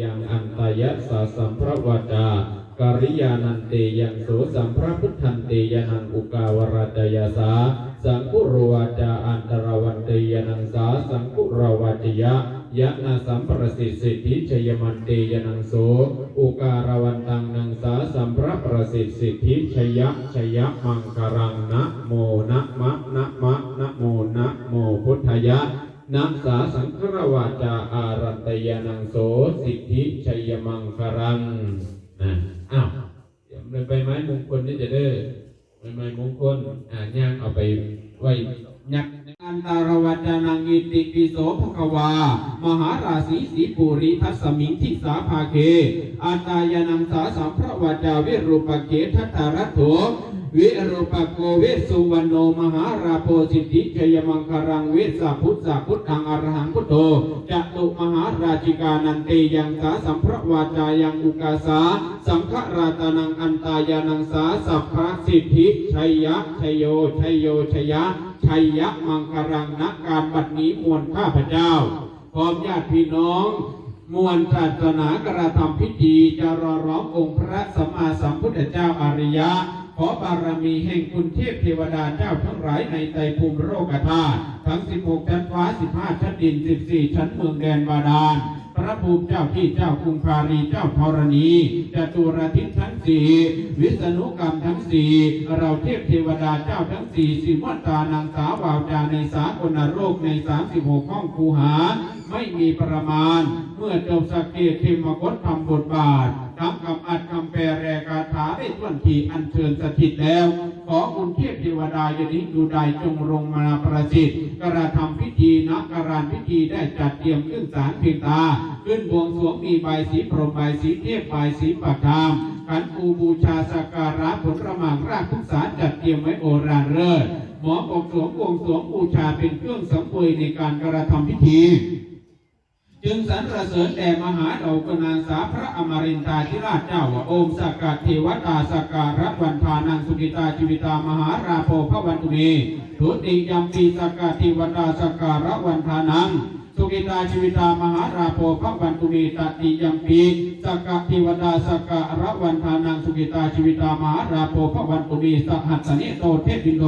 ยังอันตายะสาสัมพระวาจาการิยานันเตยังโสสัมพระพุทธันเตยนังอุกาวราจยาสาสังคุรวาจาอันตรวันเตยนังสาสังคุรวาจยะยะนาสัมปรสิทธิสิทธิชยมันเตยนังโสอุการวันตังนังสาสัมพระประสิทธิสิทธิชยะชยะมังคารังนะโมนะมะนะมะนะโมนะโมพุทธายะ นักษาสังฆรวาจาอารันตยานังโสสิทธิชัยมังคารังนะอ้าวเดี๋ยวใบไม้มงคลนี่จะเด้อใบไม้มงคลอ่าย่างเอาไปไว้ยักอันตารวัจานังอิติปิโสภควา มหาราศีสีปุริทัสมิงทิสาภาเคอาตายานังสาสัมพระวาจาเวรุปเกทัตตารัตโถ วิรูปโกเวสสุวรรณโนมหาราโพสิทธิชยมังคารังเวสสาพุทธาพุทธังอรหังพุทโธจตุมหาราชิกานันเตยังสาสัมพระวาจายังอุกาสา สังฆราตานังอันตายานังสาสัพพะสิทธิชัยยะชัยโยชัยโยชยะชัยยะมังคารังนักการบัดนี้มวลข้าพเจ้า พร้อมญาติพี่น้องมวลศาสนากระทำพิธีจะรอร้ององค์พระสัมมาสัมพุทธเจ้าอริยะ ขอบารมีแห่งคุณเทพเทวดาเจ้าทั้งหลายในไตรภูมิโรกธาตุทั้ง 16 ชั้นฟ้า 15 ชั้นดิน 14 ชั้นเมืองแดนบาดาลพระภูมิเจ้าที่เจ้ากรุงพารีเจ้าธรณีจตุรทิศทั้งสี่วิษณุกรรมทั้งสี่เราเทพเทวดาเจ้าทั้งสี่สิวัตานางสาวาวจาในสากลโรคใน 36 ห้องคูหา ไม่มีประมาณ เมื่อจบสกเกตเทมกฏทำบทบาททำกับอัด แปลแรกาถาได้ส่วนทีอันเชิญสถิตแล้ว ขอคุณเทพเทวดายนิดูใดจงลงมาประสิทธิ์กระทำพิธีนักการานพิธีได้จัดเตรียมเครื่องสารเพียงตา ขึ้นบวงสรวงมีใบสีพรหมใบสีเทพใบสีปักธรรมขันปูบูชาสักการะผลระหมางรากทุกสารจัดเตรียมไว้โอรานเลิศหมอบวงสวงวงสวงบูชาเป็นเครื่องสังเวยในการกระทำพิธี จึงสรรเสริญแด่มหาดอกนาสาพระอมรินทราธิราชเจ้าว่าโอมสักกัดเทวตาสักการะวันทานังสุกิตาชีวิตามหาราโพพระวันตุเมทุติยมปีสักกัดเทวตาสักการะวันทานังสุกิตาชีวิตามหาราโพพระวันตุเมตติยมปีสักกัดเทวตาสักการะวันทานังสุกิตาชีวิตามหาราโพพระวันตุเมสหัสสนิโตเทพินโด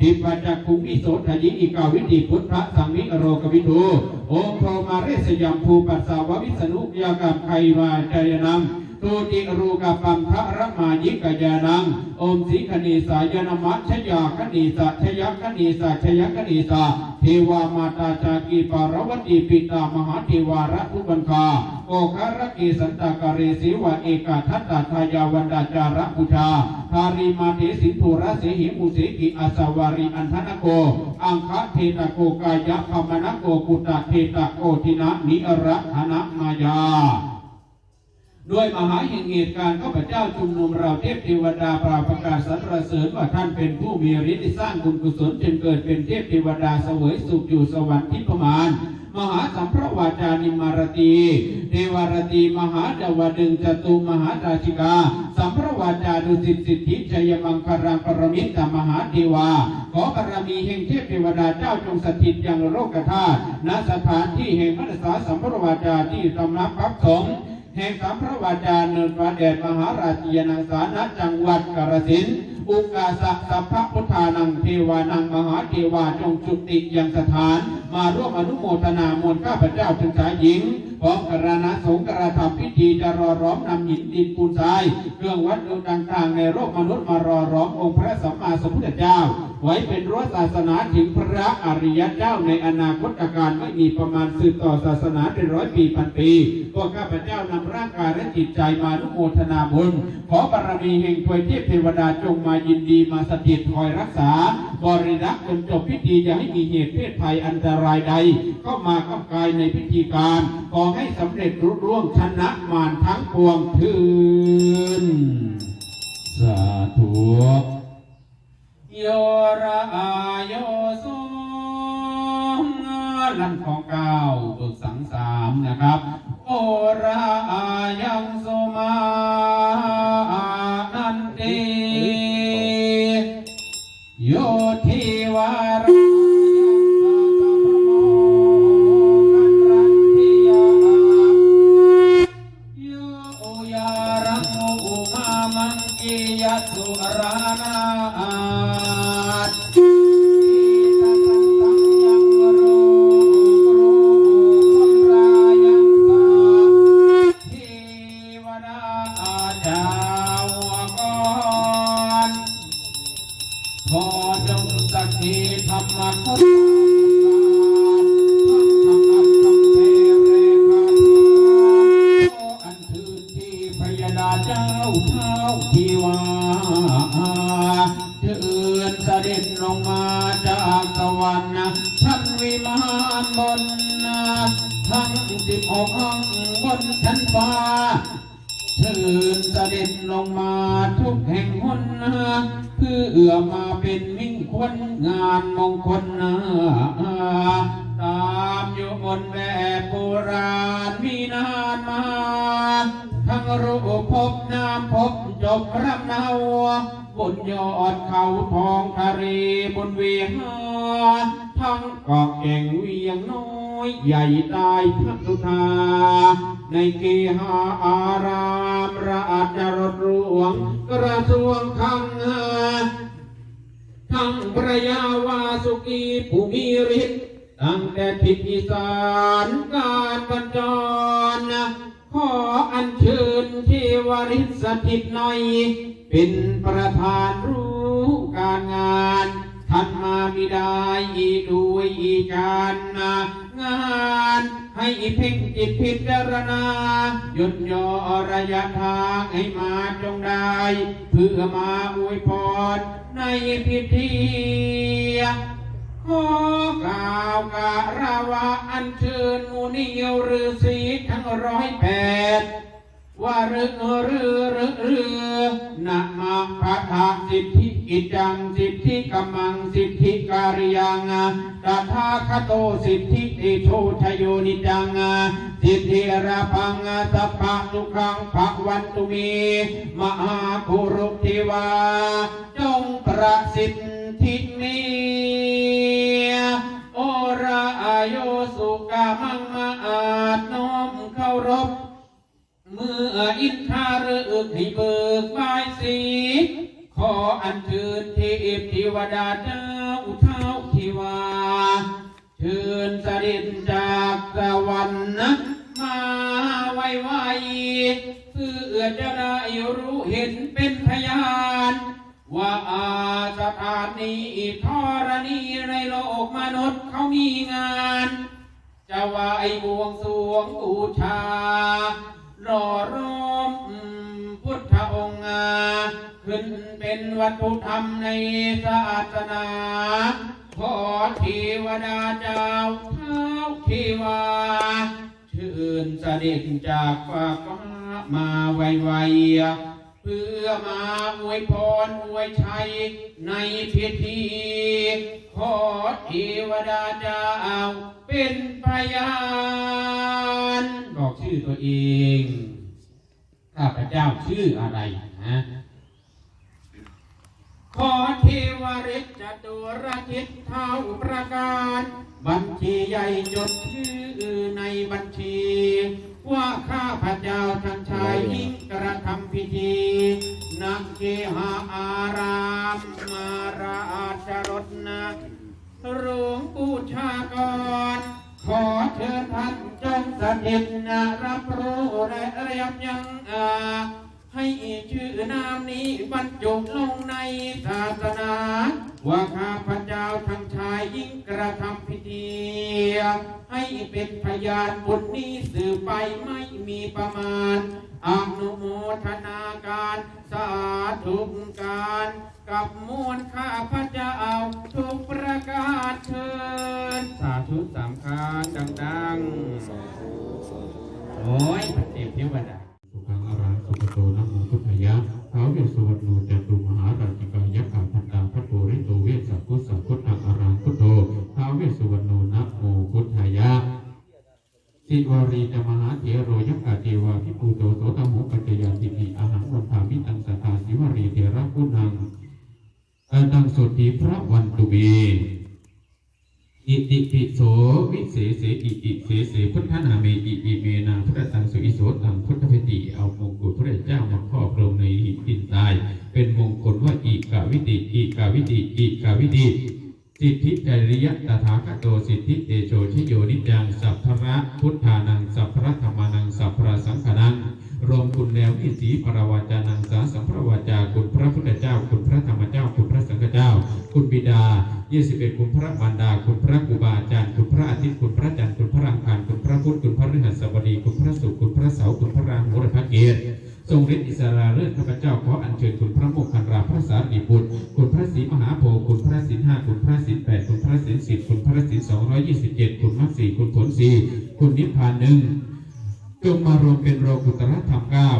ทิปัจจคุมิโสทยิอิกาวิติพุทธสังมิโรกวิทู โอมโพมาเรสยามภูปัสสาววิษณุยากรรมไขวาจายนังตูติรูกปัมพระรมายิกยานังอมสีคณีสายนมัชยาคณีสัชยคณีสัชยคณีสา เทวามาตาจากีปารวตีปิตามหาเทวารัตุบันคาโอคารกีสันตากเรศิวะเอกาทัตตาทายาวันดาจาระพุชาทารีมาเทสินทุระเสหิมุเสกิอาสวารีอันทนโก อังคะเทตโกกายะพมนโกกุตะเทตโกทินะนิอระธนะมายา ด้วยมหาเหงเหตุการณ์ข้าพเจ้าชุมนุมเราเทพเทวดาปราประกาศสรรเสริญว่าท่านเป็นผู้มีฤทธิ์สร้างบุญกุศลจนเกิดเป็นเทพเทวดาเสวยสุขอยู่สวรรค์ทิพมานมหาสัมพระวาจานิมารตีเทวารตีมหาดาวดึงจตุมหาราชิกา สัมพระวาจาดุสิตสิทธิชัยมังคารังปรมิตตมหาเทวา ขอบารมีแห่งเทพเทวดาเจ้าจงสถิตยังโลกธาตุณสถานที่แห่งมรสาสัมพระวาจาที่ตำนับพักสงฆ์ แห่งสัมพระวาจาเนินฟ้าแดดมหาราชียนังสานะจังหวัดกาฬสินธุ์อุกาสะสัพพพุทธานังเทวานังมหาเทวาจงจุติยังสถาน มาร่วมอนุโมทนามวลข้าพเจ้าทั้งชายหญิงพร้อมกรณะสงฆ์กระทำพิธีจะรอร้อมนำหินดินปูนทราย เครื่องวัดดูต่างๆ ในโลกมนุษย์มารอร้อมองค์พระสัมมาสัมพุทธเจ้า ไว้เป็นรั้วศาสนาถึงพระอริยเจ้าในอนาคตการไม่มีประมาณสืบต่อศาสนาเป็นร้อยปีพันปีก็ข้าพเจ้านำร่างกายและจิตใจมานุโมทนาบุญขอบารมีแห่งถวยเทพเทวดาจงมายินดีมาสถิตคอยรักษา บริรักษ์จนจบพิธีอย่าให้มีเหตุเพศภัยอันตรายใด เข้ามากับกายในพิธีการขอให้สำเร็จรุ่ร่วงชนะมารทั้งปวงทืนสาธุ โยระอายโยสุลันของเก้าบึกสังสามนะครับ โอระอายังสุมา มังกียตุรานา สด็จลงมาจากสวรรค์ท่านวิมานบนทั้งสิบหกห้องบนชั้นฟ้าเชิญเสด็จลงมาทุกแห่งหนเพื่อเอื้อมาเป็นมิ่งควนงานมงคลตามอยู่บนแบบโบราณมีนานมา ทั้งรูปพบนามพบจบรำเนา บนยอดเขาทองทะเลบนเวียงทั้งเกาะแก่งเวียงน้อยใหญ่ตายพัทุธาในเกหาอารามราชรถหลวงกระทรวงคังทั้งพระยาวาสุกีผู้มีฤทธิ์ตั้งแต่ทิศอีสานการบรรจร ขออัญเชิญเทวริษสถิตในอย เป็นประธานรู้การงานท่านมามิได้ด้วยการงานให้เพ่งจิตพิจารณาหยุดย่อระยะทางให้มาจงได้ เพื่อมาอวยพรในพิธี ขอกล่าวกะราวะอันเชิญมูนิยฤาษีทั้งร้อยแปดว่าเรือเรือเรือเรือนะมาพะทะสิทธิกิจังสิทธิกำมังสิทธิการยังตถาคโตสิทธิติโชชโยนิจังสิทธิราพังสัพพะทุกขังภะวันตุเมมหาคุรุทิวา จงประสิทธิ พเทวดาเจ้าเท้าเทวา เชิญสด็จจากสวรรค์นมาไวไวๆเพื่อจะได้รู้เห็นเป็นพยาน ว่าอาสถานนี้ธรณีในโลกมนุษย์เขามีงานจะไหวบวงสวงบูชารอรอ ขึ้นเป็นวัตถุธรรมในศาสนา ขอเทวดาเจ้าเท้าเทวาเชิญเสด็จจากฟากฟ้ามาไวๆเพื่อมาอวยพรอวยชัยในพิธี ขอเทวดาเจ้าเป็นพยานบอกชื่อตัวเอง ข้าพเจ้าชื่ออะไรนะ ขอเทวฤทธิ์จตุรทิศเท่าประการ บัญชีใหญ่จดชื่อในบัญชี ว่าข้าพระเจ้าทั้งชายหญิงกระทำพิธีนักเกหาอารามมาราชรถนะหลวงปู่ชากร ขอเชิญท่านจงสด็จนะรับรู้และเรียบยังอา ให้ชื่อนามนี้บรรจุลงในศาสนา ว่าข้าพเจ้าทั้งชายหญิงกระทำพิธี ให้เป็นพยานบุญนี้สืบไปไม่มีประมาณอนุโมทนาการสาธุการ กับมวลข้าพเจ้าทุกประกาศเชิญสาธุสามครั้งดังๆ โอ้ยพระเทพเทวดา สุขังอรังสุขโตนะโมพุทธายะท้าวเวสสวรรณโนจตุมหาราชิกายะกัมพันตาพระโตริโตเวสสัพพุสัพพุทธังอรังพุทโธท้าวเวสสวรรณโนนะโมพุทธายะสิวารีตมหาเถโรยักกะเทวาพิปูโตโสตโมกัจจยาติภิอาหังวันภามิตังสตาสิวารีเถระพุนังอาตังสุติพระวันตุเบ อิติปิโสวิเศษเสอิอิเสเสพุทธนาเมอิอิเมนาพุทธตังสุอิโสตังพุทธเภติเอามงกุฎพระเจ้ามาครอบครองในหินดินทราย เป็นมงค วิธิอิกาวิธิสิทธิจริยตถาคตโตสิทธิเตโชชิโยนิจังสัพพระพุทธานังสัพพระธรรมานังสัพพระสังฆานังรวมคุณแนววิสีปรวาจานังสาสัมพระวาจาคุณพระพุทธเจ้า คุณพระธรรมเจ้า คุณพระสังฆเจ้า คุณบิดา 21 คุณพระมารดา คุณพระครูบาอาจารย์ คุณพระอาทิตย์ คุณพระจันทร์ คุณพระอังคาร คุณพระพุธคุณพระฤหัสบดี คุณพระศุกร์ คุณพระเสาร์ คุณพระราหูและพระเกศทรงฤทธิ์อิสราเลิศข้าพเจ้าขออัญเชิญคุณพระโมคคันราพระสารีบุตร ระศีลสองร้อยยี่สิบเจ็ดคุณมรรคสี่คุณผลสี่คุณนิพพานหนึ่งจงมารวมเป็นโลกุตระธรรมเก้า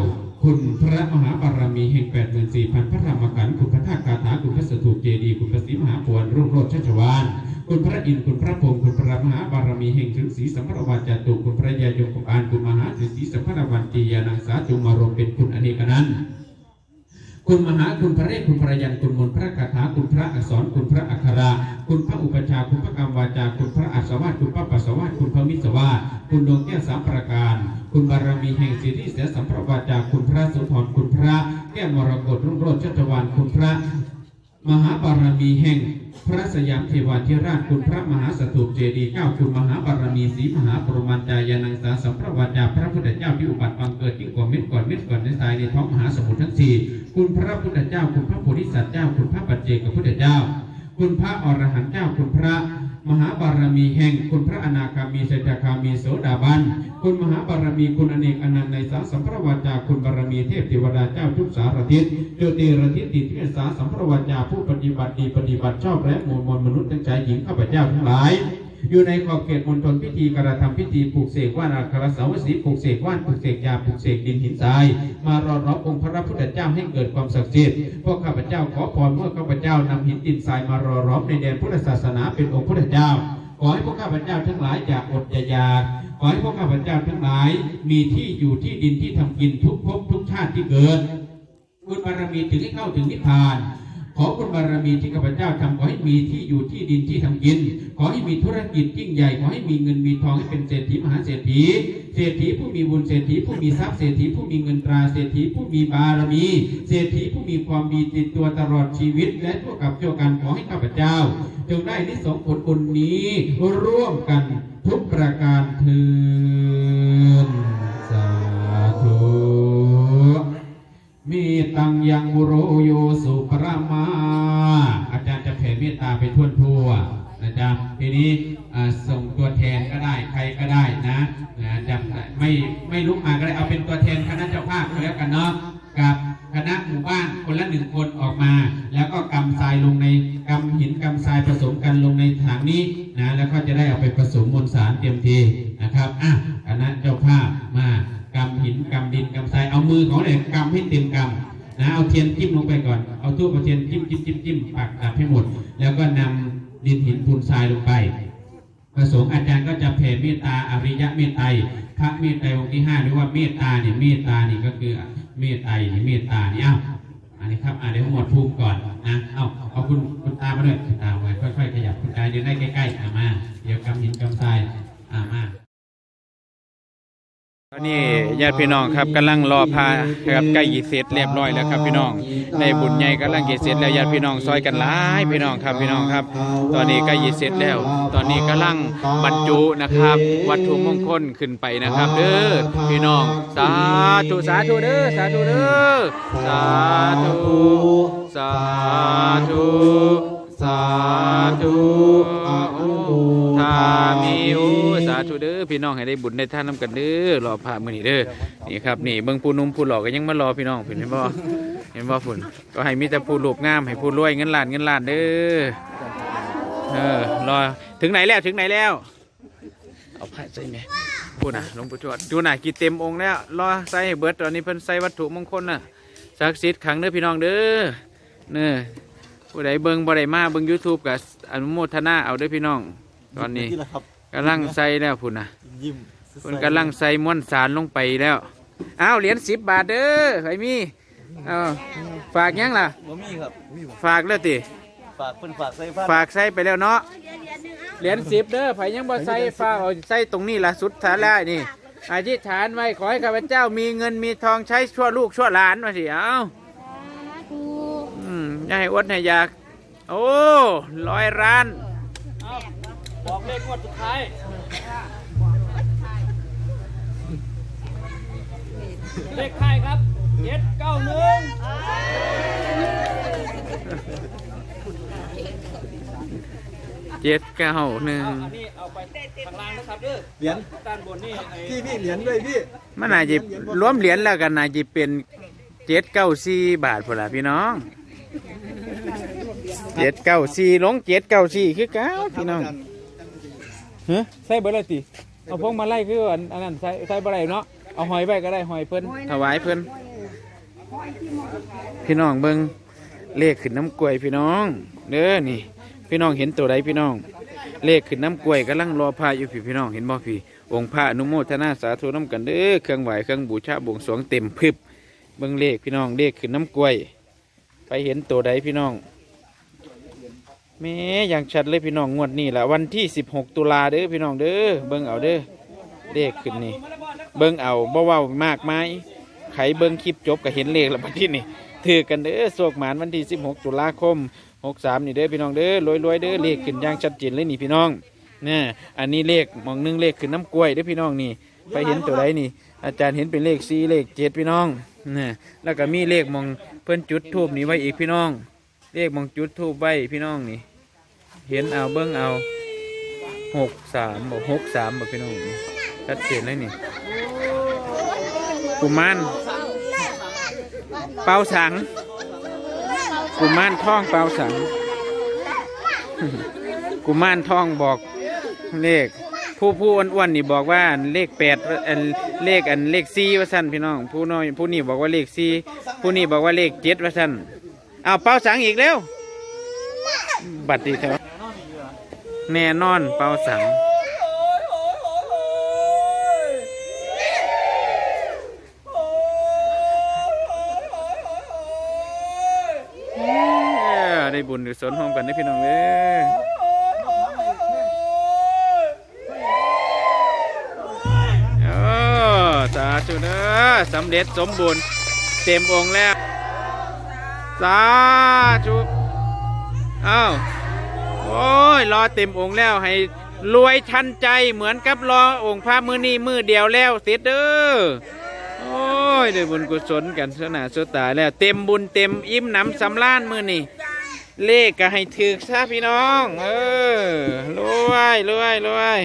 คุณพระมหาบารมีแห่งแปดหมื่นสี่พันพระธรรมขันคุณพระธาตุคาถาคุณพระสถูปเจดีย์คุณพระศรีมหาปวนรุ่งโรจน์ชัชวานคุณพระอินทร์คุณพระพรหมคุณพระมหาบารมีแห่งถึงศรีสัมภรวาจตุคุณพระยายงกุปานคุณมหาฤาษีสัมภรวันตียานังสาจงมารวมเป็นคุณอเนกนันต์ คุณมหาคุณพระเรศคุณพระยันคุณมนพระคาถาคุณพระอักษรคุณพระอักขรา คุณพระอุปชาคุณพระกรรมวาจา คุณพระอัศวาสคุณพระปัสสาวาสคุณพระมิสวาสคุณดวงแก้วสามประการ คุณบารมีแห่งสิริเสียสัมปวาจาคุณพระสุธรคุณพระแก้วมรกตรุ่งโรจน์ชัชวานคุณพระ มหาบารมีแห่ง พระสยามเทวาธิราชคุณพระมหาสถูปเจดีย์เก้าคุณมหาบารมีสีมหาปรมาจารยานังสาสัมพระวดาพระพุทธเจ้าที่อุบัติบังเกิดยิ่งกว่าเม็ดก่อนเม็ดก่อนในทรายในท้องมหาสมุทรทั้งสี่คุณพระพุทธเจ้าคุณพระโพธิสัตว์เจ้าคุณพระปัจเจกพุทธเจ้า คุณพระอรหันต์เจ้าคุณพระ มหาบารมีแห่งคุณพระอนาคามีเศรษฐคามีโสดาบัน คุณมหาบารมีคุณอเนกอนันต์ในสาสัมพระวาจาคุณบารมีเทพเทวดาเจ้าทุกสารทิศโยติรทิศติเทสาสัมพระวาจาผู้ปฏิบัติดีปฏิบัติชอบและหมู่มวลมนุษย์ทั้งชายหญิงข้าพเจ้าทั้งหลาย อยู่ในขอบเขตมณฑลพิธีกระทำพิธีปลูกเสกว่านอัครสาวสีปลูกเสกว่านปลูกเสกยาปลูกเสกดินหินทราย มารอรับองค์พระพุทธเจ้าให้เกิดความศักดิ์สิทธิ์พวกข้าพเจ้าขอพรเมื่อข้าพเจ้านำหินดินทรายมารอรับในแดนพุทธศาสนาเป็นองค์พุทธเจ้าขอให้พวกข้าพเจ้าทั้งหลายอย่าอดอย่ายากขอให้พวกข้าพเจ้าทั้งหลาย มีที่อยู่ที่ดินที่ทำกินทุกภพทุกชาติที่เกิดบุญบารมีถึงให้เข้าถึงนิพพาน ขอบุญบารมีที่ข้าพเจ้าทำขอให้มีที่อยู่ที่ดินที่ทำกิน ขอให้มีธุรกิจยิ่งใหญ่ ขอให้มีเงินมีทองให้เป็นเศรษฐีมหาเศรษฐี เศรษฐีผู้มีบุญเศรษฐีผู้มีทรัพย์เศรษฐีผู้มีเงินตราเศรษฐีผู้มีบารมี เศรษฐีผู้มีความดีติดตัวตลอดชีวิต และทั่วกับเจ้ากันขอให้ข้าพเจ้า จงได้นิสงผลบุญนี้ร่วมกันทุกประการเทิน มีตังยังบุโรโยสุปรมา อาจารย์จะแผ่เมตตาไปทั่วทั่วนะจ๊ะทีนี้ส่ง ระเมตไตรองค์ที่ห้าหรือว่าเมตตาเนี่ยเมตตานี่ก็คือเมตไตรนี่เมตตานี่เอ้าอันนี้ครับอ่าเดี๋ยวหมดภูมิก่อนนะเอ้าเอาคุณคุณตามาด้วยคุณตาไว้ค่อยๆขยับคุณตาเดินได้ใกล้ๆอามา เดี๋ยวกำหินกำทรายอ่ามา อนนี้ญาติพี่น้องครับกำลังรอพาครับใกล้ยีเสร็จเรียบร้อยแล้วครับพี่น้องในบุญใหญ่กำลังยีเสร็จแล้วญาติพี่น้องซอยกันหลายพี่น้องครับพี่น้องครับ ตอนนี้ใกล้ยีเสร็จแล้ว ตอนนี้กำลังบรรจุนะครับ วัตถุมงคลขึ้นไปนะครับเด้อพี่น้องสาธุสาธุเด้อสาธุเด้อสาธุสาธุสาธุ ธุเด้อพี่น้องให้ได้บุญได้ท่านนำกันเด้อรอพระมื้อนี้เด้อนี่ครับนี่เบิ่งผู้หนุ่มผู้หล่อก็ยังมารอพี่น้องเห็นบ่เห็นบ่ฝุ่นก็ให้มีแต่ผู้รูปงามให้ผู้รวยเงินล้านเงินล้านเด้อเออรอถึงไหนแล้วถึงไหนแล้ว เอาผ้าใส่ไหมพูดนะหลวงปู่จวดดูน่ะกี่เต็มองค์แล้วรอใส่ให้เบิดตอนนี้เพิ่นใส่วัตถุมงคลน่ะศักดิ์สิทธิ์ขังเด้อพี่น้องเด้อเน้อผู้ใดเบิ่งบ่ได้มาเบิ่ง YouTube กับอนุโมทนาเอาเด้อพี่น้อง ตอนนี้นี่แหละครับ กำลังใส่แล้วพุ่นน่ะยิ้มเพิ่นกำลังใส่ม้วนสารลงไปแล้วอ้าวเหรียญ10บาทเด้อใครมีเอาฝากยังล่ะ บ่มีครับมีบ่ฝากแล้วติ ฝากเพิ่นฝากใส่ผ้าฝากใส่ไปแล้วเนาะเหรียญสิบเด้อไผยังบ่ใส่ฝากเอาใส่ตรงนี้ล่ะสุดท้ายแล้วนี่อธิษฐานไว้ขอให้ข้าพเจ้ามีเงินมีทองใช้ชั่วลูกชั่วหลานว่าสิเอาอืมอย่าให้อดให้อยาก โอ้ร้อยล้าน บอกเลขงวดสุดท้ายเลขท้ายครับเจ็ดเก้าหนึ่งเจ็ดเก้าหนึ่งอันนี้เอาไปข้างล่างนะครับเด้อเหรียญด้านบนนี่ไอ้พี่พี่เหรียญด้วยพี่มันน่าจะรวมเหรียญแล้วกันน่าจะเป็นเจ็ดเก้าสี่บาทพอละพี่น้องเจ็ดเก้าสี่ลงเจ็ดเก้าสี่คือเก้าพี่น้อง ฮะใส่เบอร์อะไรติเอาพวงมาไล่คืออันอันนั้นใส่ใส่เบอร์อะไรเนาะเอาหอยไปก็ได้หอยเพิ่นถวายเพิ่นพี่น้องเบิ่งเลขขึ้นน้ำกล้วยพี่น้องเด้อนี่ พี่น้องเห็นตัวใดพี่น้อง เลขขึ้นน้ำกล้วยกำลังรอพระอยู่พี่พี่น้องเห็นบ่พี่องค์พระอนุโมทนาสาธุน้ำกันเด้อเครื่องไหวเครื่องบูชาบวงสรวงเต็มพึบเบิ่งเลขพี่น้องเลขขึ้นน้ำกล้วย ไปเห็นตัวใดพี่น้อง แม่อย่างชัดเลยพี่น้องงวดนี้แหละวันที่ 16 ตุลาเด้อพี่น้องเด้อเบิ่งเอาเด้อเลขขึ้นนี่ เบิ่งเอาบ่เว้ามากมายไขเบิ่งคลิปจบก็เห็นเลขแล้วบัดนี้นี่ถือกันเด้อโศกหมานวันที่ 16 ตุลาคม 63 นี่เด้อพี่น้องเด้อรวยๆเด้อเลขขึ้นอย่างชัดเจนเลยนี่พี่น้องนี่อันนี้เลขมองหนึงเลขขึ้นน้ำกล้วยเด้อพี่น้องนี่ ไปเห็นตัวใดนี่ อาจารย์เห็นเป็นเลข4เลข7พี่น้องนี่แล้วก็มีเลขมองเพิ่นจุดทูบนี่ไว้อีกพี่น้อง เลขมองจุดทูบไว้พี่น้องนี่ เห็นเอาเบิ่งเอา63บ่63บ่พี่น้องนี่ชัดเจนเลยนี่กุมารเปาสังกุมารท่องเปาสัง กุมารท่องบอกเลขผู้ผู้อ้วนๆนี่บอกว่าเลขแปดอันเลขอันเลขสี่ว่าสั้นพี่น้อง ผู้น้อยผู้นี่บอกว่าเลขสี่ผู้นี่บอกว่าเลขเจ็ดว่าสั้น เอาเป่าสังอีกแล้ว บัตรดีแถวแน่นอนเป่าสังเอ้อได้บุญหรือสนห้องกันได้อพี่น้องเด้อโอ้สาธุเด้อสำเร็จสมบูรณ์ เต็มองค์แล้ว สาธุเอ้าโอ้ยรอเต็มองค์แล้วให้รวยทันใจเหมือนกับรอองค์พระมือนี้มือเดียวแล้วเสร็จเด้อโอ้ยได้บุญกุศลกันสนาสตาแล้ว เต็มบุญเต็มอิ่มหนำสำล้านมือนี่เลขก็ให้ถือซะพี่น้อง เออรวยรวยรวย